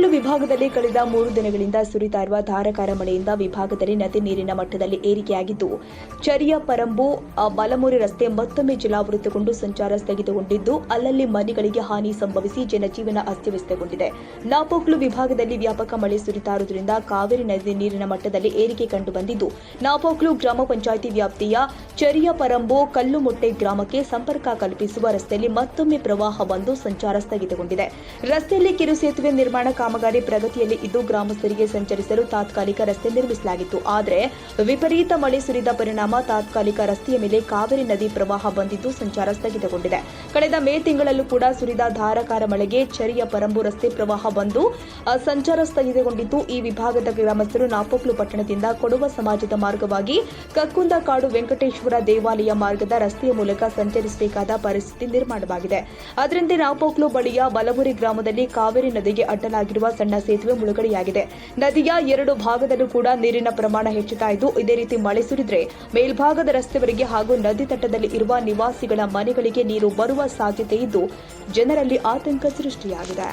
ವಿಭಾಗದಲ್ಲಿ ಕಳೆದ ಮೂರು ದಿನಗಳಿಂದ ಸುರಿತಾ ಇರುವ ಧಾರಾಕಾರ ಮಳೆಯಿಂದ ವಿಭಾಗದಲ್ಲಿ ನದಿ ನೀರಿನ ಮಟ್ಟದಲ್ಲಿ ಏರಿಕೆಯಾಗಿದ್ದು, ಚರಿಯ, ಪರಂಬು ಬಲಮುರಿ ರಸ್ತೆ ಮತ್ತೊಮ್ಮೆ ಜಲಾವೃತಗೊಂಡು ಸಂಚಾರ ಸ್ಥಗಿತಗೊಂಡಿದ್ದು, ಅಲ್ಲಲ್ಲಿ ಮನೆಗಳಿಗೆ ಹಾನಿ ಸಂಭವಿಸಿ ಜನಜೀವನ ಅಸ್ತವ್ಯಸ್ತಗೊಂಡಿದೆ. ನಾಪೋಕ್ಲು ವಿಭಾಗದಲ್ಲಿ ವ್ಯಾಪಕ ಮಳೆ ಸುರಿತಾ ಇರುವುದರಿಂದ ಕಾವೇರಿ ನದಿ ನೀರಿನ ಮಟ್ಟದಲ್ಲಿ ಏರಿಕೆ ಕಂಡುಬಂದಿದ್ದು, ನಾಪೋಕ್ಲು ಗ್ರಾಮ ಪಂಚಾಯಿತಿ ವ್ಯಾಪ್ತಿಯ ಚರಿಯ, ಪರಂಬು, ಕಲ್ಲುಮೊಟ್ಟೆ ಗ್ರಾಮಕ್ಕೆ ಸಂಪರ್ಕ ಕಲ್ಪಿಸುವ ರಸ್ತೆಯಲ್ಲಿ ಮತ್ತೊಮ್ಮೆ ಪ್ರವಾಹ ಬಂದು ಸಂಚಾರ ಸ್ಥಗಿತಗೊಂಡಿದೆ. ರಸ್ತೆಯಲ್ಲಿ ಕಿರು ಸೇತುವೆ ನಿರ್ಮಾಣ ಕಾಮಗಾರಿ ಪ್ರಗತಿಯಲ್ಲಿ ಇದ್ದು ಗ್ರಾಮಸ್ಥರಿಗೆ ಸಂಚರಿಸಲು ತಾತ್ಕಾಲಿಕ ರಸ್ತೆ ನಿರ್ಮಿಸಲಾಗಿತ್ತು. ಆದರೆ ವಿಪರೀತ ಮಳೆ ಸುರಿದ ಪರಿಣಾಮ ತಾತ್ಕಾಲಿಕ ರಸ್ತೆಯ ಮೇಲೆ ಕಾವೇರಿ ನದಿ ಪ್ರವಾಹ ಬಂದಿದ್ದು ಸಂಚಾರ ಸ್ಥಗಿತಗೊಂಡಿದೆ. ಕಳೆದ ಮೇ ತಿಂಗಳಲ್ಲೂ ಕೂಡ ಸುರಿದ ಧಾರಾಕಾರ ಮಳೆಗೆ ಚರಿಯ ಪರಂಬು ರಸ್ತೆ ಪ್ರವಾಹ ಬಂದು ಸಂಚಾರ ಸ್ಥಗಿತಗೊಂಡಿದ್ದು ಈ ವಿಭಾಗದ ಗ್ರಾಮಸ್ಥರು ನಾಪೋಕ್ಲು ಪಟ್ಟಣದಿಂದ ಕೊಡುವ ಸಮಾಜದ ಮಾರ್ಗವಾಗಿ ಕಕ್ಕುಂದ ಕಾಡು ವೆಂಕಟೇಶ್ವರ ದೇವಾಲಯ ಮಾರ್ಗದ ರಸ್ತೆಯ ಮೂಲಕ ಸಂಚರಿಸಬೇಕಾದ ಪರಿಸ್ಥಿತಿ ನಿರ್ಮಾಣವಾಗಿದೆ. ಅದರಂತೆ ನಾಪೋಕ್ಲು ಬಳಿಯ ಬಲಬುರಿ ಗ್ರಾಮದಲ್ಲಿ ಕಾವೇರಿ ನದಿಗೆ ಅಡ್ಡಲಾಗಿರುವ ಸಣ್ಣ ಸೇತುವೆ ಮುಳುಗಡೆಯಾಗಿದೆ. ನದಿಯ ಎರಡು ಭಾಗದಲ್ಲೂ ಕೂಡ ನೀರಿನ ಪ್ರಮಾಣ ಹೆಚ್ಚುತ್ತಾ ಇದ್ದು, ಇದೇ ರೀತಿ ಮಳೆ ಸುರಿದ್ರೆ ಮೇಲ್ಭಾಗದ ರಸ್ತೆವರೆಗೆ ಹಾಗೂ ನದಿ ತಟ್ಟದಲ್ಲಿ ಇರುವ ನಿವಾಸಿಗಳ ಮನೆಗಳಿಗೆ ನೀರು ಬರುವ ಸಾಧ್ಯತೆ ಇದ್ದು, ಜನರಲ್ಲಿ ಆತಂಕ ಸೃಷ್ಟಿಯಾಗಿದೆ.